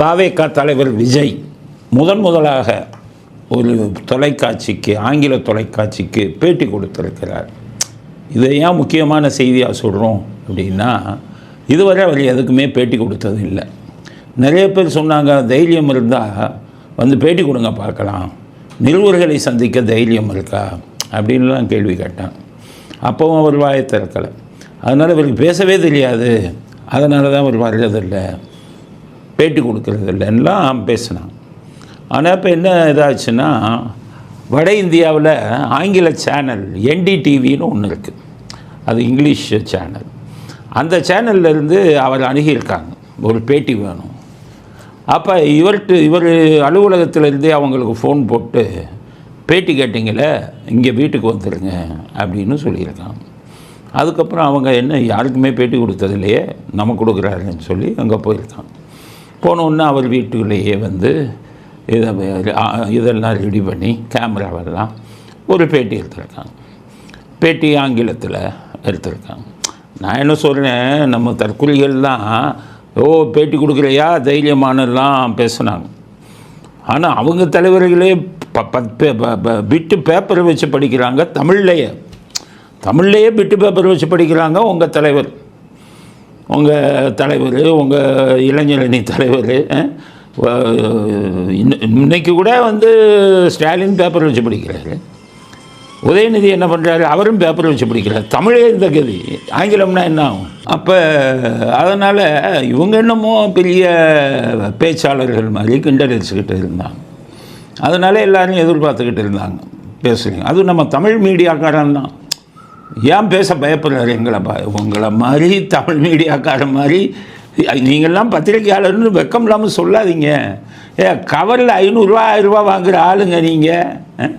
தாவேக்கா தலைவர் விஜய் முதன் முதலாக ஒரு தொலைக்காட்சிக்கு ஆங்கில தொலைக்காட்சிக்கு பேட்டி கொடுத்துருக்கிறார். இதை ஏன் முக்கியமான செய்தியாக சொல்கிறோம் அப்படின்னா இதுவரை அவர் எதுக்குமே பேட்டி கொடுத்தது இல்லை நிறைய பேர் சொன்னாங்க தைரியம் இருந்தால் வந்து பேட்டி கொடுங்க பார்க்கலாம். நிறுவர்களை சந்திக்க தைரியம் இருக்கா? அப்படின்லாம் கேள்வி கேட்டான். அப்போவும் அவர் வாயை திறக்கலை. அதனால் இவருக்கு பேசவே தெரியாது. அதனால தான் அவர் வர்றதில்லை. பேட்டி கொடுக்கறதில்லலாம் பேசினான் ஆனால் இப்போ என்ன இதாச்சுன்னா வட இந்தியாவில் ஆங்கில சேனல் என்டிடிவின்னு ஒன்று இருக்குது அது இங்கிலீஷ் சேனல். அந்த சேனல்ல இருந்து அவர் அணுகியிருக்காங்க. ஒரு பேட்டி வேணும். அப்போ இவர்கிட்ட இவர் அலுவலகத்திலேருந்தே அவங்களுக்கு ஃபோன் போட்டு பேட்டி கேட்டிங்களே இங்கே வீட்டுக்கு வந்துடுங்க அப்படின்னு சொல்லியிருக்காங்க. அதுக்கப்புறம் அவங்க என்ன யாருக்குமே பேட்டி கொடுத்ததில்லையே நம்ம கொடுக்குறாருன்னு சொல்லி அங்கே போயிருக்காங்க. போனோன்னே அவர் வீட்டுக்குள்ளேயே வந்து இதை இதெல்லாம் ரெடி பண்ணி கேமராவெல்லாம் ஒரு பேட்டி எடுத்திருக்காங்க. பேட்டி ஆங்கிலத்தில் எடுத்திருக்காங்க. நான் என்ன சொல்கிறேன் நம்ம தற்கொலைகள்லாம் ஓ பேட்டி கொடுக்குறையா தைரியமானெல்லாம் பேசுனாங்க. ஆனால் அவங்க தலைவர்களே ப பே- ப- ப- பிட்டு பேப்பரை வச்சு படிக்கிறாங்க தமிழ்லையே. தமிழ்லையே பிட்டு பேப்பர் வச்சு படிக்கிறாங்க உங்கள் தலைவர். உங்கள் தலைவர் உங்கள் இளைஞரணி தலைவர் இன்னைக்கு கூட வந்து ஸ்டாலின் பேப்பர் வச்சு படிக்கிறாரு. உதயநிதி என்ன பண்ணுறாரு அவரும் பேப்பர் வச்சு பிடிக்கிறார். தமிழே இந்த கதி. ஆங்கிலம்னா என்ன ஆகும்? அப்போ அதனால் இவங்க என்னமோ பெரிய பேச்சாளர்கள் மாதிரி கிண்டல் அடிச்சுக்கிட்டு இருந்தாங்க. அதனால் எல்லாரும் எதிர்பார்த்துக்கிட்டு இருந்தாங்க. பேசுகிறீங்க அதுவும் நம்ம தமிழ் மீடியாக்காரன் தான் ஏன் பேச பயப்படுறாரு? எங்களை ப உங்களை மாதிரி தமிழ் மீடியாக்காரன் மாதிரி நீங்கள்லாம் பத்திரிக்கையாளர்னு வெக்கம் இல்லாமல் சொல்லாதீங்க. ஏ கவரில் ஐநூறுரூவா ஆயிரரூபா வாங்குற ஆளுங்க நீங்கள்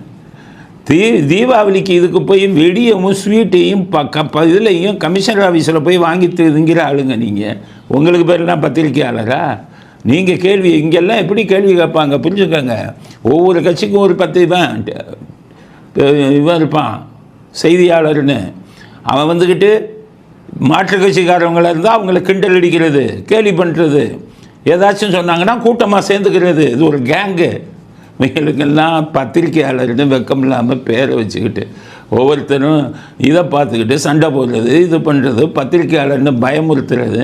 தீ தீபாவளிக்கு இதுக்கு போய் வெடியமும் ஸ்வீட்டையும் ப க ப இதுலையும் கமிஷனர் ஆஃபீஸில் போய் வாங்கி திங்கிற ஆளுங்க நீங்கள் உங்களுக்கு பேர்லாம் பத்திரிக்கையாளரா நீங்கள் கேள்வி இங்கெல்லாம் எப்படி கேள்வி கேட்பாங்க? புரிஞ்சுக்கோங்க. ஒவ்வொரு கட்சிக்கும் ஒரு பத்து இவன் இவன் இருப்பான். செய்தியாளர்னு. அவன் வந்துக்கிட்டு மாற்று கட்சிக்காரவங்களா இருந்தால் அவங்கள கிண்டல் அடிக்கிறது கேலி பண்ணுறது ஏதாச்சும் சொன்னாங்கன்னா கூட்டமாக சேர்ந்துக்கிறது. இது ஒரு கேங்கு இவங்களுக்கெல்லாம் பத்திரிகையாளர்னு வெக்கம் இல்லாமல் பேரை வச்சுக்கிட்டு ஒவ்வொருத்தரும் இதை பார்த்துக்கிட்டு சண்டை போடுறது இது பண்ணுறது பத்திரிக்கையாளர்னு பயமுறுத்துறது.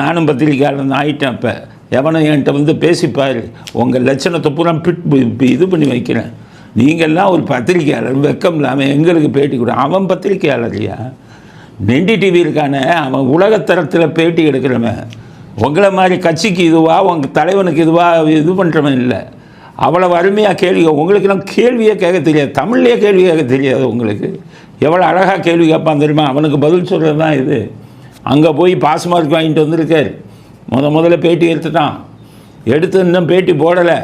நானும் பத்திரிக்கையாளர் ஆகிட்டேன் ஆயிட்டேன் இப்போ எவனும் என்கிட்ட வந்து பேசிப்பார். உங்கள் லட்சணத்தை பூரா பிட் இது பண்ணி வைக்கிறேன். நீங்கள்லாம் ஒரு பத்திரிக்கையாளர் வெக்கம் இல்லாமல் எங்களுக்கு பேட்டி கொடு. அவன் பத்திரிக்கையாளர்லையா நெண்டி டிவி இருக்கானே அவன் உலகத்தரத்தில் பேட்டி எடுக்கிறவன். உங்களை மாதிரி கட்சிக்கு இதுவா உங்கள் தலைவனுக்கு இதுவா இது பண்ணுறவன் இல்லை. அவ்வளோ அருமையாக கேள்வி உங்களுக்கெல்லாம் கேள்வியே கேட்க தெரியாது. தமிழ்லேயே கேள்வி கேட்க தெரியாது உங்களுக்கு. எவ்வளோ அழகாக கேள்வி கேட்பான் தெரியுமா? அவனுக்கு பதில் சொல்கிறது தான் இது. அங்கே போய் பாஸ் மார்க் வாங்கிட்டு வந்திருக்கார். முத முதல்ல பேட்டி எடுத்துட்டான். எடுத்து இன்னும் பேட்டி போடலை.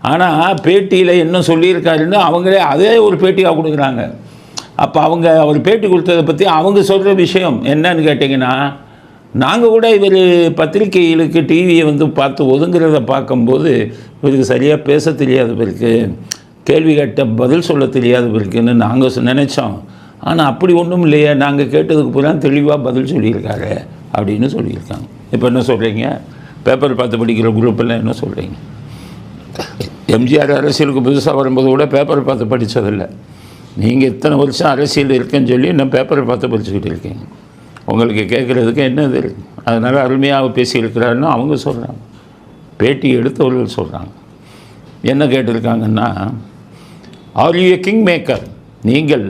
ஆனால் பேட்டியில் என்ன சொல்லியிருக்காருன்னு அவங்களே அதே ஒரு பேட்டியாக கொடுக்குறாங்க. அப்போ அவங்க அவர் பேட்டி கொடுத்ததை பற்றி அவங்க சொல்கிற விஷயம் என்னன்னு கேட்டிங்கன்னா நாங்கள் கூட இவர் பத்திரிகைகளுக்கு டிவியை வந்து பார்த்து ஒதுங்கிறத பார்க்கும்போது இவருக்கு சரியாக பேச தெரியாது பிறகு கேள்வி கேட்ட பதில் சொல்ல தெரியாது பிறகுன்னு நாங்கள் நினச்சோம். ஆனால் அப்படி ஒன்றும் இல்லையே நாங்கள் கேட்டதுக்கு பூரா தெளிவாக பதில் சொல்லியிருக்காரு அப்படின்னு சொல்லியிருக்காங்க. இப்போ என்ன சொல்கிறீங்க பேப்பர் பார்த்து படிக்கிற குரூப்பெல்லாம் என்ன சொல்கிறீங்க எம்ஜிஆர் அரசியலுக்கு புதுசாக வரும்போது கூட பேப்பர் பார்த்து படித்ததில்லை நீங்கள் இத்தனை வருஷம் அரசியல் இருக்குன்னு சொல்லி இன்னும் பேப்பரை பார்த்து படிச்சுக்கிட்டு இருக்கீங்க. உங்களுக்கு கேட்குறதுக்கு என்னது இருக்கு? அதனால் அருமையாக பேசியிருக்கிறாருன்னு அவங்க சொல்கிறாங்க பேட்டி எடுத்தவர்கள் சொல்கிறாங்க என்ன கேட்டிருக்காங்கன்னா ஆர் யூ கிங் மேக்கர் நீங்கள்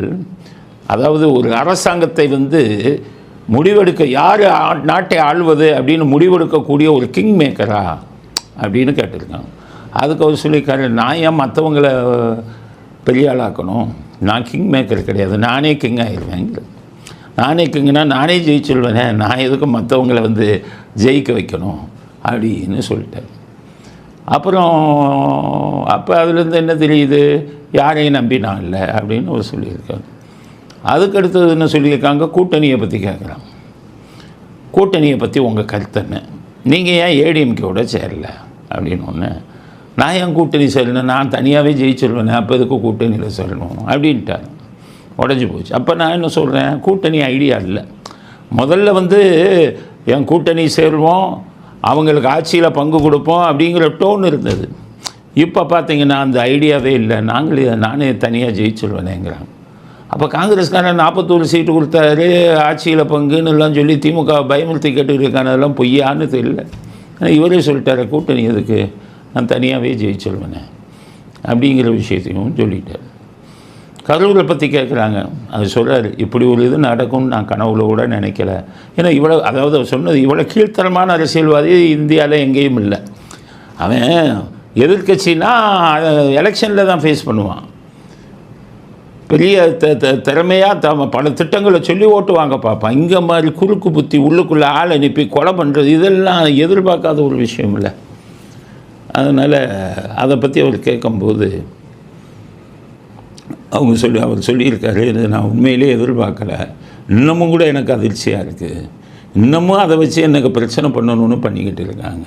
அதாவது ஒரு அரசாங்கத்தை வந்து முடிவெடுக்க யார் ஆ- நாட்டை ஆள்வது அப்படின்னு முடிவெடுக்கக்கூடிய ஒரு கிங் மேக்கரா அப்படின்னு கேட்டிருக்காங்க. அதுக்கு அவர் சொல்லியிருக்காரு நான் ஏன் மற்றவங்களை பெரிய ஆளாக்கணும் நான் கிங் மேக்கர் கிடையாது. நானே கிங் ஆயிடுவேங்க நானே கிங்னா நானே ஜெயிச்சுடுவேனே நான் எதுக்கு மற்றவங்களை வந்து ஜெயிக்க வைக்கணும்? அப்படின்னு சொல்லிட்டார். அப்புறம் அப்போ அதுலேருந்து என்ன தெரியுது? யாரையும் நம்பி நான் இல்லை. அப்படின்னு அவர் சொல்லியிருக்காரு. அதுக்கடுத்தது என்ன சொல்லியிருக்காங்க? கூட்டணியை பற்றி கேட்குறாங்க கூட்டணியை பற்றி உங்கள் கருத்து என்ன? நீங்கள் ஏன் ஏடிஎம்கேவோட சேரல? அப்படின்னு ஒன்று நான் என் கூட்டணி சேரணும்? நான் தனியாகவே ஜெயிச்சிருவேன் அப்போ எதுக்கு கூட்டணியில் சேரணும்? அப்படின்ட்டார். உடஞ்சி போச்சு. அப்போ நான் என்ன சொல்கிறேன் கூட்டணி ஐடியா இல்லை. முதல்ல வந்து என் கூட்டணி சேருவோம் அவங்களுக்கு ஆட்சியில் பங்கு கொடுப்போம் அப்படிங்கிற டோன் இருந்தது. இப்போ பார்த்தீங்கன்னா அந்த ஐடியாவே இல்லை. நாங்களே நானே தனியாக ஜெயிச்சிருவேனேங்கிறாங்க. அப்போ காங்கிரஸ்காரன் நாற்பத்தோரு சீட்டு கொடுத்தாரு ஆட்சியில் பங்குன்னு எல்லாம் சொல்லி திமுக பயமுறுத்தி கேட்டுக்கிட்டு இருக்காங்க பொய்யான்னு தெரியல. இவரே சொல்லிட்டாரு கூட்டணி எதுக்கு? நான் தனியாகவே ஜெயிச்சிருவேனே அப்படிங்கிற விஷயத்தையும் சொல்லிட்டார். கரூரை பற்றி கேட்குறாங்க அது சொல்கிறார் இப்படி ஒரு இது நடக்கும்னு நான் கனவுல கூட நினைக்கல. ஏன்னா இவ்வளோ அதாவது அவர் சொன்னது இவ்வளோ கீழ்த்தரமான அரசியல்வாதி இந்தியாவில் எங்கேயும் இல்லை. அவன் எதிர்கட்சினா எலெக்ஷனில் தான் ஃபேஸ் பண்ணுவான். பெரிய த த திறமையாக த பல திட்டங்களை சொல்லி ஓட்டு வாங்க பார்ப்பான். இங்கே மாதிரி குறுக்கு புத்தி உள்ளுக்குள்ளே ஆள் அனுப்பி கொலை பண்ணுறது இதெல்லாம் எதிர்பார்க்காத ஒரு விஷயம் இல்லை. அதனால் அதை பற்றி அவர் கேட்கும்போது அவங்க சொல்லி அவர் சொல்லியிருக்காரு இது நான் உண்மையிலே எதிர்பார்க்கல. இன்னமும் கூட எனக்கு அதிர்ச்சியாக இருக்குது இன்னமும் அதை வச்சு எனக்கு பிரச்சனை பண்ணணும்னு பண்ணிக்கிட்டு இருக்காங்க.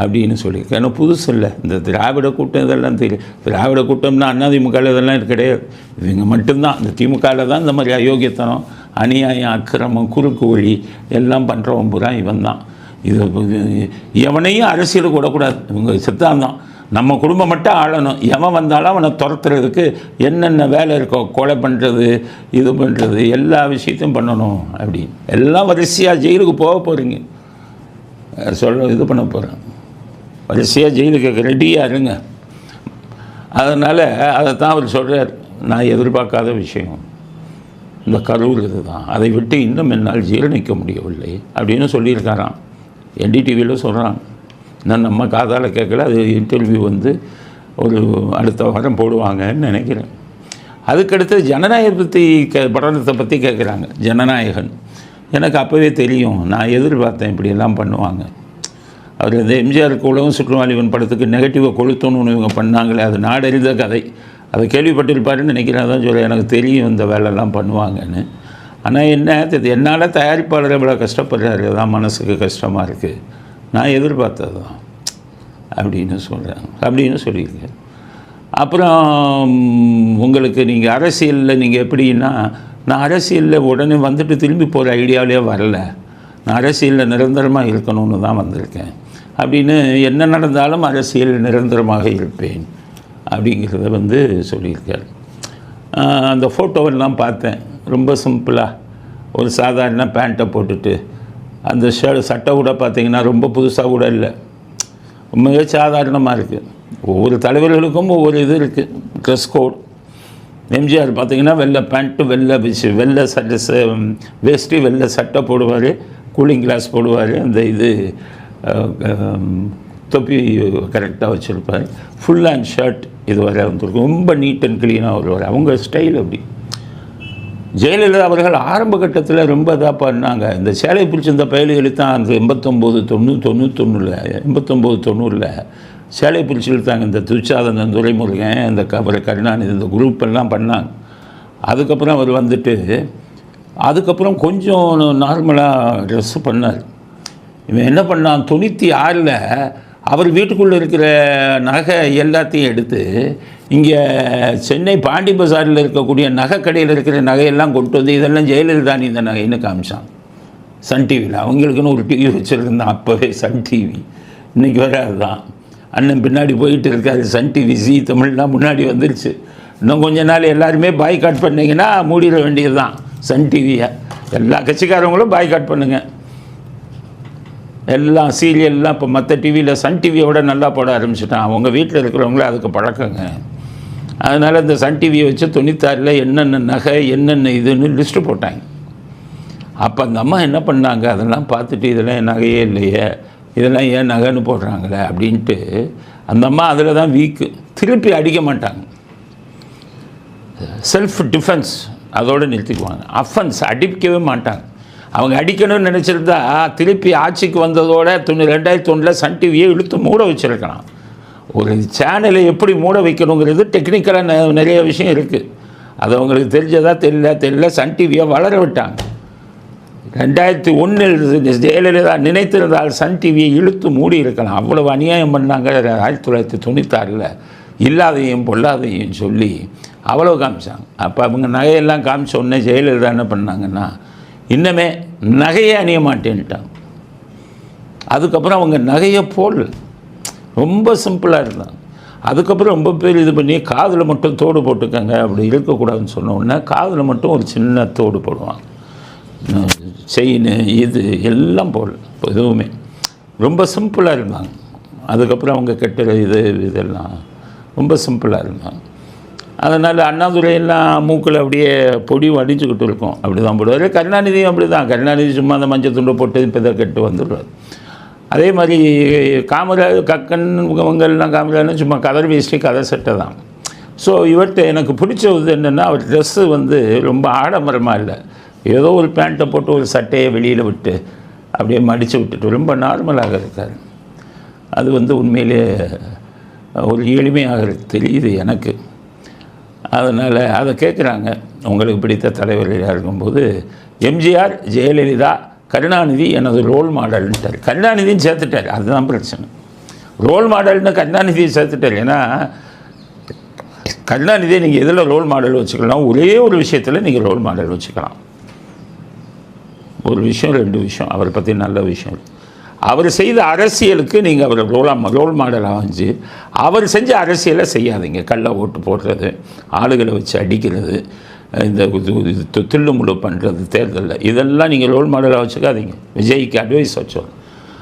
அப்படின்னு சொல்லியிருக்கேன் ஏன்னா புதுசு இல்லை. இந்த திராவிட கூட்டம் இதெல்லாம் தெரியும் திராவிட கூட்டம்னா அதிமுகவில் இதெல்லாம் கிடையாது. இவங்க மட்டும்தான். இந்த திமுகவில் தான் இந்த மாதிரி அயோக்கியத்தனம் அநியாயம் அக்கிரமம் குறுக்கு வழி எல்லாம் பண்ணுறவன் பூரா இவன் தான் இது எவனையும் அரசியலுக்கு விடக்கூடாது. இவங்க சித்தாந்தம். நம்ம குடும்பம் மட்டும் ஆளணும். எவன் வந்தாலும் அவனை துரத்துறதுக்கு என்னென்ன வேலை இருக்கோ கொலை பண்ணுறது இது பண்ணுறது எல்லா விஷயத்தையும் பண்ணணும் அப்படின்னு. எல்லாம் வரிசையாக ஜெயிலுக்கு போக போகிறீங்க சொல்ல இது பண்ண போகிறேன் வரிசையாக ஜெயிலுக்கு ரெடியாக இருங்க. அதனால் அதை தான் அவர் சொல்கிறார் நான் எதிர்பார்க்காத விஷயம். இந்த கரூர் இதுதான். அதை விட்டு இன்னும் என்னால் ஜீரணிக்க முடியவில்லை அப்படின்னு சொல்லியிருக்காராம். என்டிடிவியில் சொல்கிறான் நான் நம்ம காதால் கேட்கல அது இன்டர்வியூ வந்து ஒரு அடுத்த வாரம் போடுவாங்கன்னு நினைக்கிறேன். அதுக்கடுத்து ஜனநாயக பற்றி கே படத்தை பற்றி கேட்குறாங்க ஜனநாயகன். எனக்கு அப்போவே தெரியும் நான் எதிர்பார்த்தேன் இப்படியெல்லாம் பண்ணுவாங்க. அவர் இந்த எம்ஜிஆர் உலகம் சுற்றுவாளிவன் படத்துக்கு நெகட்டிவாக கொளுத்தணும்னு இவங்க பண்ணாங்களே அது நாடறிந்த கதை. அதை கேள்விப்பட்டிருப்பாருன்னு நினைக்கிறேன் அதான் சொல்ல எனக்கு தெரியும் இந்த வேலைலாம் பண்ணுவாங்கன்னு. ஆனால் என்ன இது என்னால் தயாரிப்பாளர் இவ்வளோ கஷ்டப்படுறாரு தான் மனசுக்கு கஷ்டமாக இருக்குது நான் எதிர்பார்த்தது தான். அப்படின்னு சொல்கிறேன் அப்படின்னு சொல்லியிருக்கேன் அப்புறம் உங்களுக்கு நீங்கள் அரசியலில் நீங்கள் எப்படின்னா நான் அரசியலில் உடனே வந்துட்டு திரும்பி போகிற ஐடியாவிலே வரல. நான் அரசியலில் நிரந்தரமாக இருக்கணும்னு தான் வந்திருக்கேன். அப்படின்னு என்ன நடந்தாலும் அரசியல் நிரந்தரமாக இருப்பேன். அப்படிங்கிறத வந்து சொல்லியிருக்கார். அந்த ஃபோட்டோவெல்லாம் பார்த்தேன். ரொம்ப சிம்பிளாக ஒரு சாதாரண பேண்ட்டை போட்டுட்டு அந்த ஷர்ட் சட்டை கூட பார்த்திங்கன்னா ரொம்ப புதுசாக கூட இல்லை. மிக சாதாரணமாக இருக்குது ஒவ்வொரு தலைவர்களுக்கும் ஒவ்வொரு இது இருக்குது ட்ரெஸ் கோட் எம்ஜிஆர் பார்த்திங்கன்னா வெள்ளை பேண்ட்டு வெள்ளை விஷ் வெள்ளை சட்டை வேஷ்டி வெள்ளை சட்டை போடுவார். கூலிங் கிளாஸ் போடுவார். அந்த இது தொப்பி கரெக்டாக வச்சுருப்பார். ஃபுல் ஹேண்ட் ஷர்ட் இது வரை வந்துருக்கும் ரொம்ப நீட் அண்ட் க்ளீனாக வருவார். அவங்க ஸ்டைல் அப்படி. ஜெயலலிதா அவர்கள் ஆரம்ப கட்டத்தில் ரொம்ப இதாக பண்ணாங்க. இந்த சேலை பிடிச்சிருந்த பயலுகளை தான் அந்த எண்பத்தொம்போது தொண்ணூறு தொண்ணூற்றி தொண்ணூறில் எண்பத்தொம்போது தொண்ணூறில் சேலை பிடிச்சி இழுத்தாங்க. இந்த துச்சாதந்தன் துரைமுருகன் இந்த கபர கருணாநிதி இந்த குரூப் எல்லாம் பண்ணாங்க. அதுக்கப்புறம் அவர் வந்துட்டு அதுக்கப்புறம் கொஞ்சம் நார்மலாக ட்ரெஸ் பண்ணார். இவன் என்ன பண்ணான்? தொண்ணூற்றி ஆறில் அவர் வீட்டுக்குள்ளே இருக்கிற நகை எல்லாத்தையும் எடுத்து இங்கே சென்னை பாண்டி பஜாரில் இருக்கக்கூடிய நகை கடையில் இருக்கிற நகையெல்லாம் கொண்டு வந்து இதெல்லாம் ஜெயலலிதா இந்த நகைன்னு காமிச்சான். சன் டிவியில். அவங்களுக்குன்னு ஒரு டிவி வச்சுருந்தான் அப்போவே சன் டிவி. இன்றைக்கி வர அதுதான். அண்ணன் பின்னாடி போயிட்டு இருக்காரு சன் டிவி ஜி தமிழ்லாம் முன்னாடி வந்துருச்சு. இன்னும் கொஞ்ச நாள் எல்லாருமே பாய்காட் பண்ணிங்கன்னா மூடிட வேண்டியது தான் சன் டிவியை. எல்லா கட்சிக்காரங்களும் பாய்காட் பண்ணுங்கள் எல்லாம் சீரியல்லாம் இப்போ மற்ற டிவியில் சன் டிவியை விட நல்லா போட ஆரம்பிச்சிட்டான். அவங்க வீட்டில் இருக்கிறவங்கள அதுக்கு பழக்கங்க. அதனால் இந்த சன் டிவியை வச்சு தொண்ணூத்தாறில் என்னென்ன நகை என்னென்ன இதுன்னு லிஸ்ட்டு போட்டாங்க. அப்போ அந்த அம்மா என்ன பண்ணாங்க? அதெல்லாம் பார்த்துட்டு இதெல்லாம் என் நகையே இல்லையே. இதெல்லாம் ஏன் நகைன்னு போடுறாங்களே அப்படின்ட்டு அந்த அம்மா அதில் தான் வீக்கு திருப்பி அடிக்க மாட்டாங்க. செல்ஃப் டிஃபென்ஸ் அதோடு நிறுத்திக்குவாங்க. அஃபென்ஸ் அடிக்கவே மாட்டாங்க. அவங்க அடிக்கணும்னு நினச்சிருந்தா திருப்பி ஆட்சிக்கு வந்ததோட தொண்ணூ ரெண்டாயிரத்தி ஒன்றில் சன் டிவியை இழுத்து மூட வச்சுருக்கலாம். ஒரு சேனலை எப்படி மூட வைக்கணுங்கிறது டெக்னிக்கலாக நிறைய விஷயம் இருக்குது அது அவங்களுக்கு தெரிஞ்சதா தெரியல தெரியல சன் டிவியை வளர விட்டாங்க. ரெண்டாயிரத்தி ஒன்றில் ஜெயலலிதா நினைத்திருந்தால் சன் டிவியை இழுத்து மூடி இருக்கலாம். அவ்வளவு அநியாயம் பண்ணாங்க ஆயிரத்தி தொள்ளாயிரத்தி தொண்ணூத்தாறில். இல்லாதையும் பொல்லாதையும் சொல்லி அவ்வளோ காமிச்சாங்க. அப்போ அவங்க நகையெல்லாம் காமிச்ச உடனே ஜெயலலிதா என்ன பண்ணாங்கன்னா இன்னமே நகையை அணிய மாட்டேன்ட்டான் அதுக்கப்புறம் அவங்க நகையை போடல ரொம்ப சிம்பிளாக இருந்தான். அதுக்கப்புறம் ரொம்ப பேர் இது பண்ணி காதில் மட்டும் தோடு போட்டுக்கங்க அப்படி இருக்கக்கூடாதுன்னு சொன்ன உடனே காதில் மட்டும் ஒரு சின்ன தோடு போடுவாங்க செயின் இது எல்லாம் போடல எதுவுமே. ரொம்ப சிம்பிளாக இருந்தாங்க அதுக்கப்புறம் அவங்க கெட்ட இது இதெல்லாம் ரொம்ப சிம்பிளாக இருந்தாங்க அதனால் அண்ணாதுரையெல்லாம் மூக்கில் அப்படியே பொடி வடிச்சுக்கிட்டு இருக்கும். அப்படி தான் போடுவார் கருணாநிதியும் அப்படி தான் கருணாநிதி சும்மா அந்த மஞ்சள் துண்டை போட்டு இப்போ இதை கெட்டு வந்துடுவார் அதே மாதிரி காமராஜ் கக்கன் இவங்கெல்லாம் காமராஜ் சும்மா கதர் வேஷ்டி கலர் சட்டை தான். ஸோ இவர்கிட்ட எனக்கு பிடிச்சது என்னென்னா அவர் ட்ரெஸ்ஸு வந்து ரொம்ப ஆடம்பரமாக இல்லை. ஏதோ ஒரு பேண்ட்டை போட்டு ஒரு சட்டையை வெளியில் விட்டு அப்படியே மடித்து விட்டுட்டு ரொம்ப நார்மலாக இருக்கார். அது வந்து உண்மையிலே ஒரு எளிமையாக தெரியுது எனக்கு. அதனால் அதை கேட்குறாங்க. உங்களுக்கு பிடித்த தலைவர்களாக இருக்கும்போது எம்ஜிஆர் ஜெயலலிதா கருணாநிதி எனது ரோல் மாடல்ன்ட்டார் கருணாநிதியும் சேர்த்துட்டார். அதுதான் பிரச்சனை. ரோல் மாடல்னு கருணாநிதியை சேர்த்துட்டார். ஏன்னா கருணாநிதியை நீங்கள் எதில் ரோல் மாடல் வச்சுக்கலாம்? ஒரே ஒரு விஷயத்தில் நீங்கள் ரோல் மாடல் வச்சுக்கலாம். ஒரு விஷயம் ரெண்டு விஷயம். அவரை பற்றி நல்ல விஷயம் அவர் செய்த அரசியலுக்கு நீங்கள் அவர் ரோலா ரோல் மாடலாக வச்சு அவர் செஞ்ச அரசியலை செய்யாதீங்க. கள்ள ஓட்டு போடுறது ஆளுகளை வச்சு அடிக்கிறது இந்த இது- தில்லு முழு பண்ணுறது தேர்தலில். இதெல்லாம் நீங்கள் ரோல் மாடலாக வச்சுக்காதீங்க. விஜய்க்கு அட்வைஸ் வச்சோம்.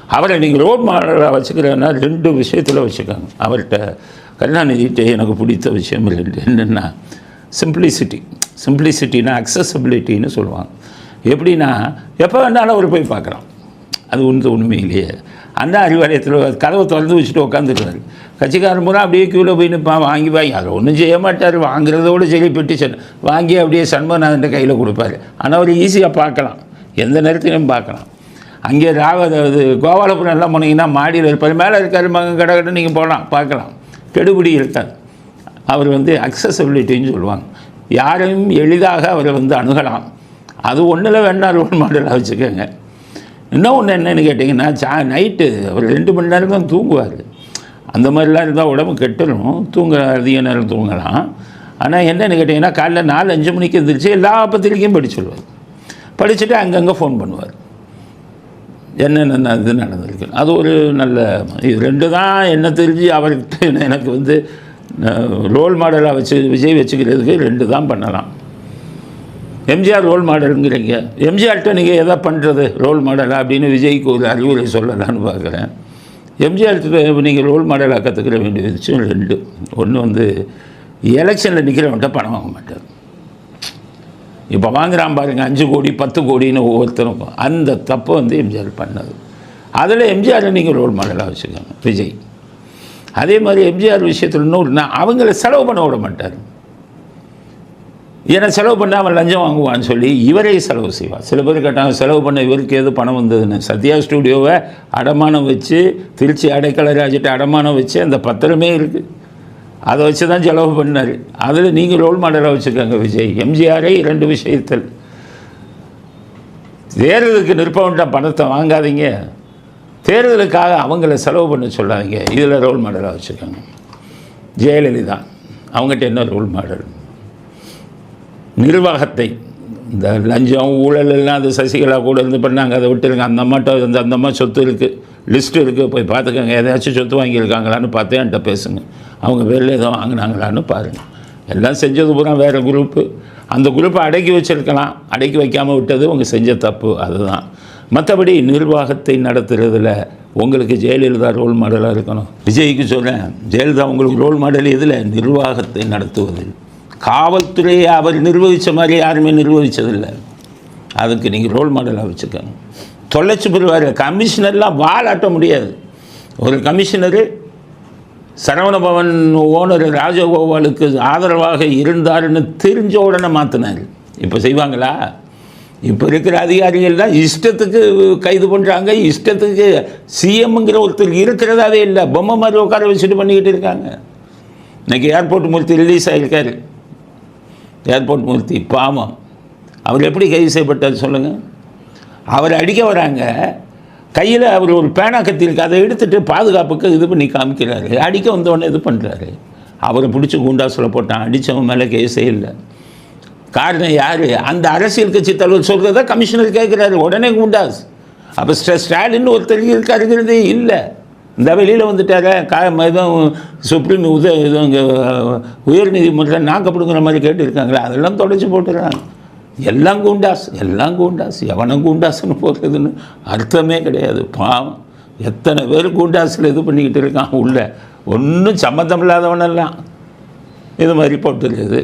அவரை நீங்கள் ரோல் மாடலாக வச்சுக்கிறேன்னா ரெண்டு விஷயத்தில் வச்சுக்கோங்க. அவர்கிட்ட கருணாநிதிட்டு எனக்கு பிடித்த விஷயம் ரெண்டு. என்னென்னா சிம்பிளிசிட்டி சிம்பிளிசிட்டினா அக்சசபிலிட்டின்னு சொல்லுவாங்க. எப்படின்னா எப்போ வேணாலும் அவர் போய் பார்க்குறான் அது உண்டு உண்மையிலேயே அந்த அறிவாலயத்தில் கதவை திறந்து வச்சுட்டு உட்காந்துருவார் கட்சிக்காரன் பூரா அப்படியே க்யூவில் போய் நிற்பான் வாங்கி வாங்கி அதை ஒன்றும் செய்ய மாட்டார். வாங்குறதோடு சரி பெட்டிஷன் வாங்கி அப்படியே சண்முகநாதன் கையில் கொடுப்பாரு. ஆனால் அவர் ஈஸியாக பார்க்கலாம். எந்த நேரத்திலும் பார்க்கலாம். அங்கே ராவ அது கோபாலபுரம் எல்லாம் போனீங்கன்னா மாடியில் இருப்பார். மேலே இருக்கார் மகன் கடை கடை நீங்கள் போகலாம் பார்க்கலாம். கெடுபிடி இருக்காது. அவர் வந்து அக்சசபிலிட்டின்னு சொல்லுவாங்க. யாரையும் எளிதாக அவரை வந்து அணுகலாம். அது ஒன்றில் வேணா ரோல் மாடலாக வச்சுக்கோங்க. இன்னும் ஒன்று என்னன்னு கேட்டிங்கன்னா சா நைட்டு அவர் ரெண்டு மணி நேரம் தான் தூங்குவார். அந்த மாதிரிலாம் இருந்தால் உடம்பு கெட்டுரும். தூங்க அதிக நேரம் தூங்கலாம். ஆனால் என்னன்னு கேட்டிங்கன்னா காலைல நாலு அஞ்சு மணிக்கு எந்திரிச்சு எல்லா பத்திரிக்கையும் படிச்சு சொல்லுவார். படிச்சுட்டு அங்கங்கே ஃபோன் பண்ணுவார். என்னென்ன இது நடந்திருக்கு. அது ஒரு நல்ல இது ரெண்டு தான் என்ன தெரிஞ்சு அவர்கிட்ட எனக்கு வந்து ரோல் மாடலாக வச்சு விஜய் வச்சுக்கிறதுக்கு ரெண்டு தான் பண்ணலாம். எம்ஜிஆர் ரோல் மாடலுங்கிறீங்க. எம்ஜிஆர்கிட்ட நீங்கள் எதை பண்ணுறது ரோல் மாடலாக அப்படின்னு விஜய்க்கு ஒரு அறிவுரை சொல்லலான்னு பார்க்குறேன். எம்ஜிஆர்கிட்ட நீங்கள் ரோல் மாடலாக கற்றுக்கிற வேண்டிய விஷயம் ரெண்டு. ஒன்று வந்து எலெக்ஷனில் நிற்கிறவன்ட்ட பணம் வாங்க மாட்டார். இப்போ வாங்குகிறான் பாருங்க அஞ்சு கோடி பத்து கோடின்னு ஒவ்வொருத்தருக்கும். அந்த தப்பை வந்து எம்ஜிஆர் பண்ணது அதில் எம்ஜிஆரை நீங்கள் ரோல் மாடலாக வச்சுக்கோங்க விஜய். அதே மாதிரி எம்ஜிஆர் விஷயத்தில் இன்னொரு நான் அவங்கள செலவு பண்ண விட மாட்டார். ஏன்னா செலவு பண்ணால் அவன் லஞ்சம் வாங்குவான்னு சொல்லி இவரே செலவு செய்வான் சில பேர் கேட்டாங்க செலவு பண்ண இவருக்கு ஏதோ பணம் வந்ததுன்னு? சத்யா ஸ்டூடியோவை அடமானம் வச்சு திருச்சி அடைக்கலராஜிட்ட அடமானம் வச்சு அந்த பத்திரமே இருக்குது அதை வச்சு தான் செலவு பண்ணார். அதில் நீங்கள் ரோல் மாடலாக வச்சுருக்காங்க விஜய். எம்ஜிஆரே இரண்டு விஷயத்தில். தேர்தலுக்கு நிற்பவன்ட்ட பணத்தை வாங்காதீங்க. தேர்தலுக்காக அவங்கள செலவு பண்ண சொல்லாதீங்க. இதில் ரோல் மாடலாக வச்சுக்கோங்க. ஜெயலலிதா அவங்ககிட்ட என்ன ரோல் மாடல் நிர்வாகத்தை. இந்த லஞ்சம் ஊழல் எல்லாம் அது சசிகலா கூட இருந்து பண்ணாங்க. அதை விட்டுருங்க. அந்த அம்மாட்ட அந்த அந்த அம்மா சொத்து இருக்குது லிஸ்ட்டு இருக்குது போய் பார்த்துக்கோங்க. எதாச்சும் சொத்து வாங்கியிருக்காங்களான்னு பார்த்து என்கிட்ட பேசுங்க. அவங்க வெளில எதுவும் வாங்கினாங்களான்னு பாருங்கள் எல்லாம் செஞ்சது பூரா வேறு குரூப்பு அந்த குரூப்பை அடக்கி வச்சிருக்கலாம். அடக்கி வைக்காமல் விட்டது உங்க செஞ்ச தப்பு. அதுதான். மற்றபடி நிர்வாகத்தை நடத்துகிறதுல உங்களுக்கு ஜெயலலிதா ரோல் மாடலாக இருக்கணும். விஜய்க்கு சொல்கிறேன் ஜெயலலிதா உங்களுக்கு ரோல் மாடல் எதில்? நிர்வாகத்தை நடத்துவதில். காவல்துறையை அவர் நிர்வகித்த மாதிரி யாருமே நிர்வகித்ததில்லை அதுக்கு நீங்கள் ரோல் மாடலாக வச்சுக்கோங்க. தொலைச்சி போடுவார். கமிஷனர்லாம் வாலாட்ட முடியாது. ஒரு கமிஷனரு சரவணபவன் ஓனர் ராஜகோபாலுக்கு ஆதரவாக இருந்தாருன்னு தெரிஞ்ச உடனே மாற்றினார் இப்போ செய்வாங்களா? இப்போ இருக்கிற அதிகாரிகள் தான் இஷ்டத்துக்கு கைது பண்ணுறாங்க இஷ்டத்துக்கு சிஎம்ங்கிற ஒருத்தர் இருக்கிறதாவே இல்லை. பொம்மை மாதிரி உட்கார வச்சுட்டு பண்ணிக்கிட்டு இருக்காங்க. இன்றைக்கி ஏர்போர்ட் மூர்த்தி ரிலீஸ் ஆகியிருக்காரு ஏர்போர்ட் மூர்த்தி பாவம். அவர் எப்படி கைது செய்யப்பட்டார் சொல்லுங்கள் அவர் அடிக்க வராங்க. கையில் அவர் ஒரு பேனா கத்தி இருக்கு அதை எடுத்துகிட்டு பாதுகாப்புக்கு இது பண்ணி காமிக்கிறாரு. அடிக்க வந்தவொடனே இது பண்ணுறாரு அவரை பிடிச்சி குண்டாசில் போட்டான் அடித்தவன் மேலே கேஸே இல்லை. காரணம் யார்? அந்த அரசியல் கட்சி தலைவர் சொல்கிறத கமிஷனர் கேட்குறாரு உடனே குண்டாஸ். அப்போ ஸ்டாலின் ஒருத்தர் இருக்காருங்கிறதே இல்லை. இந்த வெளியில் வந்துட்டார கா எதுவும் சுப்ரீம் உத இதுவும் இங்கே உயர் நீதிமன்றம் நாக்கப்படுங்கிற மாதிரி கேட்டுருக்காங்களே அதெல்லாம் தொடச்சி போட்டுறாங்க எல்லாம் கூண்டாஸ் எல்லாம் கூண்டாஸ் எவனும் கூண்டாஸ்னு போடுறதுன்னு அர்த்தமே கிடையாது. பாவம். எத்தனை பேர் கூண்டாஸில் இது பண்ணிக்கிட்டு இருக்கான் உள்ள. ஒன்றும் சம்மந்தம் இல்லாதவனெல்லாம் இது மாதிரி போட்டுருக்குது.